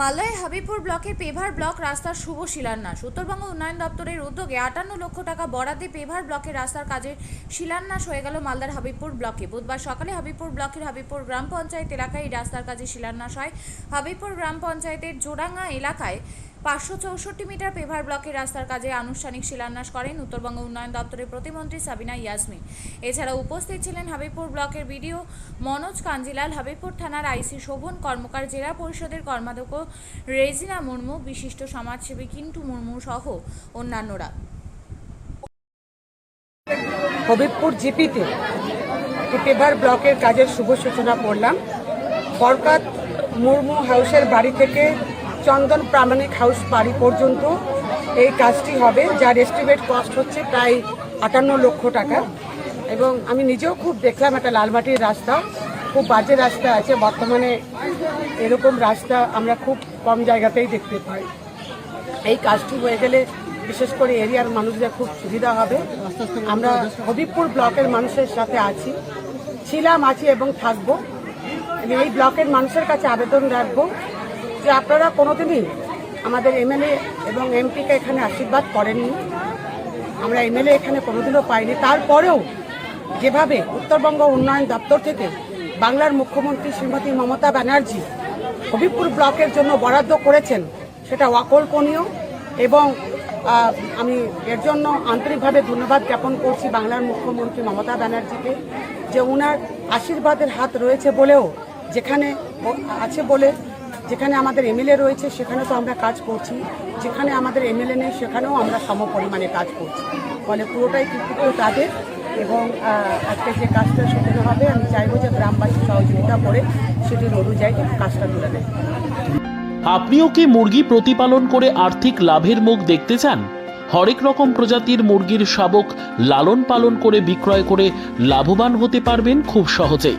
মালদায় হাবিবপুর ব্লকের paver block রাস্তার শুভ শিলান্যাস। উত্তরবঙ্গ উন্নয়ন দপ্তরের উদ্যোগে আটান্ন লক্ষ টাকা বরাদ্দে পেভার ব্লকের রাস্তার কাজের শিলান্যাস হয়ে গেল মালদার হাবিবপুর ব্লকে। বুধবার সকালে হাবিবপুর ব্লকের হাবিবপুর গ্রাম পঞ্চায়েত এলাকায় এই রাস্তার কাজে শিলান্যাস হয়। হাবিবপুর গ্রাম পঞ্চায়েতের জোড়াঙ্গা এলাকায় পাঁচশো চৌষট্টি মিটার পেভার ব্লকের রাস্তার কাজে আনুষ্ঠানিক শিলান্যাস করেন উত্তরবঙ্গ উন্নয়ন দপ্তরের প্রতিমন্ত্রী সাবিনা ইয়াসমিন। এছাড়া উপস্থিত ছিলেন হাবিবপুর ব্লকের বিডিও মনোজ কাঞ্জিলাল, হাবিবপুর থানার আইসি শোভন কর্মকার, জেলা পরিষদের কর্মাধ্যক্ষ রেজিনা মুর্মু, বিশিষ্ট সমাজসেবী কিন্টু মুর্মু সহ অন্যান্যরা। হবিবপুর জিপিতে পেভার ব্লকের কাজের শুভ সূচনা করলাম বরকাত মুর্মু হাউসের বাড়ি থেকে চন্দন প্রামাণিক হাউস বাড়ি পর্যন্ত এই কাজটি হবে, যার এস্টিমেট কস্ট হচ্ছে প্রায় আটান্ন লক্ষ টাকা। এবং আমি নিজেও খুব দেখলাম একটা লালমাটির রাস্তা, খুব বাজে রাস্তা আছে, বর্তমানে এরকম রাস্তা আমরা খুব কম জায়গাতেই দেখতে পাই। এই কাজটি হয়ে গেলে বিশেষ করে এরিয়ার মানুষদের খুব সুবিধা হবে। আমরা হবিবপুর ব্লকের মানুষের সাথে আছি, ছিলাম, আছি এবং থাকব। এই ব্লকের মানুষের কাছে আবেদন রাখব। যে আপনারা কোনোদিনই আমাদের এমএলএ এবং এমপিকে এখানে আশীর্বাদ করেননি। আমরা এমএলএ এখানে কোনোদিনও পাইনি। তারপরেও যেভাবে উত্তরবঙ্গ উন্নয়ন দপ্তর থেকে বাংলার মুখ্যমন্ত্রী শ্রীমতী মমতা ব্যানার্জি হবিবপুর ব্লকের জন্য বরাদ্দ করেছেন, সেটা অকল্পনীয় এবং আমি এর জন্য আন্তরিকভাবে ধন্যবাদ জ্ঞাপন করছি বাংলার মুখ্যমন্ত্রী মমতা ব্যানার্জিকে যে ওনার আশীর্বাদের হাত রয়েছে বলেও যেখানে আছে বলে যেখানে আমাদের এমএলএ রয়েছে সেখানে তো আমরা কাজ করছি। যেখানে আমাদের এমএলএ নেই, সেখানেও আমরা সম পরিমাণে কাজ করছি। ফলে পুরোটাই কিন্তু তাদের এবং আজকে যে কাজটা সেখানে হবে, আমি চাইব যে গ্রামবাসী সহযোগিতা করে সেটির অনুযায়ী কাজটা তুলে দেয় আপনিও কি মুরগি প্রতিপালন করে আর্থিক লাভের মুখ দেখতে চান? হরেক রকম প্রজাতির মুরগির শাবক লালন পালন করে বিক্রয় করে লাভবান হতে পারবেন খুব সহজেই।